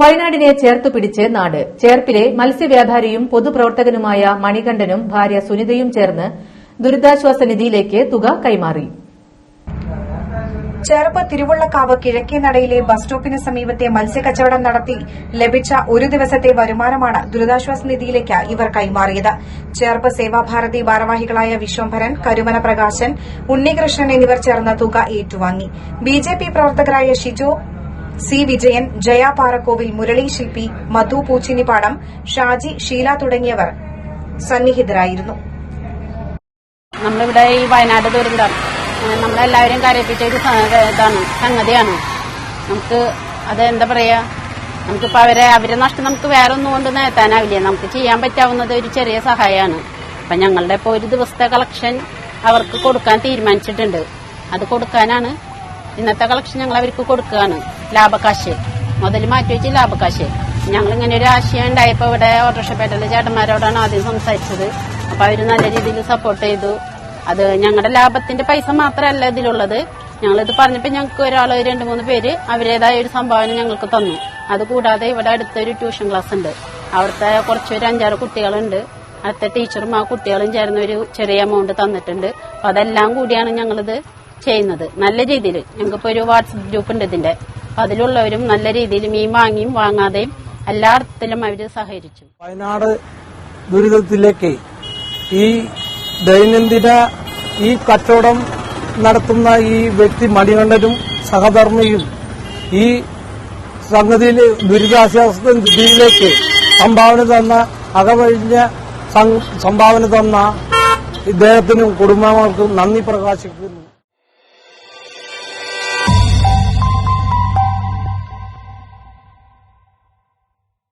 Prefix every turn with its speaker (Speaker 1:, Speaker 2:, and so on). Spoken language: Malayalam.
Speaker 1: വയനാടിനെ ചേർത്തു പിടിച്ച് നാട്. ചേർപ്പിലെ മത്സ്യവ്യാപാരിയും പൊതുപ്രവർത്തകനുമായ മണികണ്ഠനും ഭാര്യ സുനിതയും ചേർന്ന് ദുരിതാശ്വാസ നിധിയിലേക്ക് തുക കൈമാറി.
Speaker 2: ചേർപ്പ് തിരുവുള്ളക്കാവ് കിഴക്കേ നടയിലെ ബസ് സ്റ്റോപ്പിന് സമീപത്തെ മത്സ്യക്കച്ചവടം നടത്തി ലഭിച്ച ഒരു ദിവസത്തെ വരുമാനമാണ് ദുരിതാശ്വാസ നിധിയിലേക്ക് ഇവർ കൈമാറിയത്. ചേർപ്പ് സേവാഭാരതി ഭാരവാഹികളായ വിശ്വംഭരൻ കരുമന പ്രകാശൻ ഉണ്ണികൃഷ്ണൻ എന്നിവർ ചേർന്ന തുക ഏറ്റുവാങ്ങി. ബിജെപി പ്രവർത്തകരായ ഷിജോ സി വിജയൻ ജയ പാറക്കോവിൽ മുരളി ശില്പി മധു പൂച്ചിനിപ്പാടം ഷാജി ഷീല തുടങ്ങിയവർ സന്നിഹിതരായിരുന്നു.
Speaker 3: നമ്മളിവിടെ ഈ വയനാട് ദുരന്തം നമ്മളെല്ലാവരും കരയിപ്പിച്ച ഒരു ഇതാണ് സംഗതിയാണ്. നമുക്ക് അത് എന്താ പറയാ? നമുക്കിപ്പോ അവരെ അവരെ നഷ്ടം നമുക്ക് വേറെ ഒന്നും കൊണ്ട് നേട്ടാനാവില്ല നമുക്ക് ചെയ്യാൻ പറ്റാവുന്നത് ഒരു ചെറിയ സഹായമാണ് അപ്പൊ ഞങ്ങളുടെ ഇപ്പോൾ ഒരു ദിവസത്തെ കളക്ഷൻ അവർക്ക് കൊടുക്കാൻ തീരുമാനിച്ചിട്ടുണ്ട്. അത് കൊടുക്കാനാണ് ഇന്നത്തെ കളക്ഷൻ ഞങ്ങൾ അവർക്ക് കൊടുക്കുകയാണ്. ലാഭക്കാശ് മുതൽ മാറ്റി വെച്ച് ലാഭക്കാശ് ഞങ്ങൾ ഇങ്ങനെ ഒരു ആശയം ഉണ്ടായപ്പോ ഇവിടെ ഓട്ടോറിക്ഷ ഓട്ടോറിക്ഷപ്പേട്ടയിലെ ചേട്ടന്മാരോടാണ് ആദ്യം സംസാരിച്ചത്. അപ്പൊ അവർ നല്ല രീതിയിൽ സപ്പോർട്ട് ചെയ്തു. അത് ഞങ്ങളുടെ ലാഭത്തിന്റെ പൈസ മാത്രമല്ല ഇതിലുള്ളത്. ഞങ്ങളിത് പറഞ്ഞപ്പോൾ ഞങ്ങൾക്ക് ഒരാൾ രണ്ട് മൂന്ന് പേര് അവരുടേതായ ഒരു സംഭാവന ഞങ്ങൾക്ക് തന്നു. അതുകൂടാതെ ഇവിടെ അടുത്തൊരു ട്യൂഷൻ ക്ലാസ് ഉണ്ട്. അവിടുത്തെ കുറച്ച് ഒരു അഞ്ചാറ് കുട്ടികളുണ്ട്. അടുത്ത ടീച്ചറും ആ കുട്ടികളും ചേർന്ന് ഒരു ചെറിയ എമൗണ്ട് തന്നിട്ടുണ്ട്. അപ്പൊ അതെല്ലാം കൂടിയാണ് ഞങ്ങളിത് ചെയ്യുന്നത്. നല്ല രീതിയിൽ. ഞങ്ങൾക്കിപ്പോ ഒരു വാട്സപ്പ് ഗ്രൂപ്പ് ഉണ്ട് ഇതിന്റെ. അപ്പൊ അതിലുള്ളവരും നല്ല രീതിയിൽ മീൻ വാങ്ങിയും വാങ്ങാതെയും എല്ലാ അർത്ഥത്തിലും അവർ സഹകരിച്ചു.
Speaker 4: വയനാട് ദുരിതത്തിലേക്ക് ഈ ദൈനംദിന ഈ കച്ചവടം നടത്തുന്ന ഈ വ്യക്തി മണികണ്ഠനും സഹധർമ്മിയും ഈ സംഗതിയിൽ ദുരിതാശ്വാസ നിധിയിലേക്ക് സംഭാവന തന്ന അകവഴിഞ്ഞ സംഭാവന തന്ന ഇദ്ദേഹത്തിനും കുടുംബങ്ങൾക്കും നന്ദി പ്രകാശിക്കുന്നു.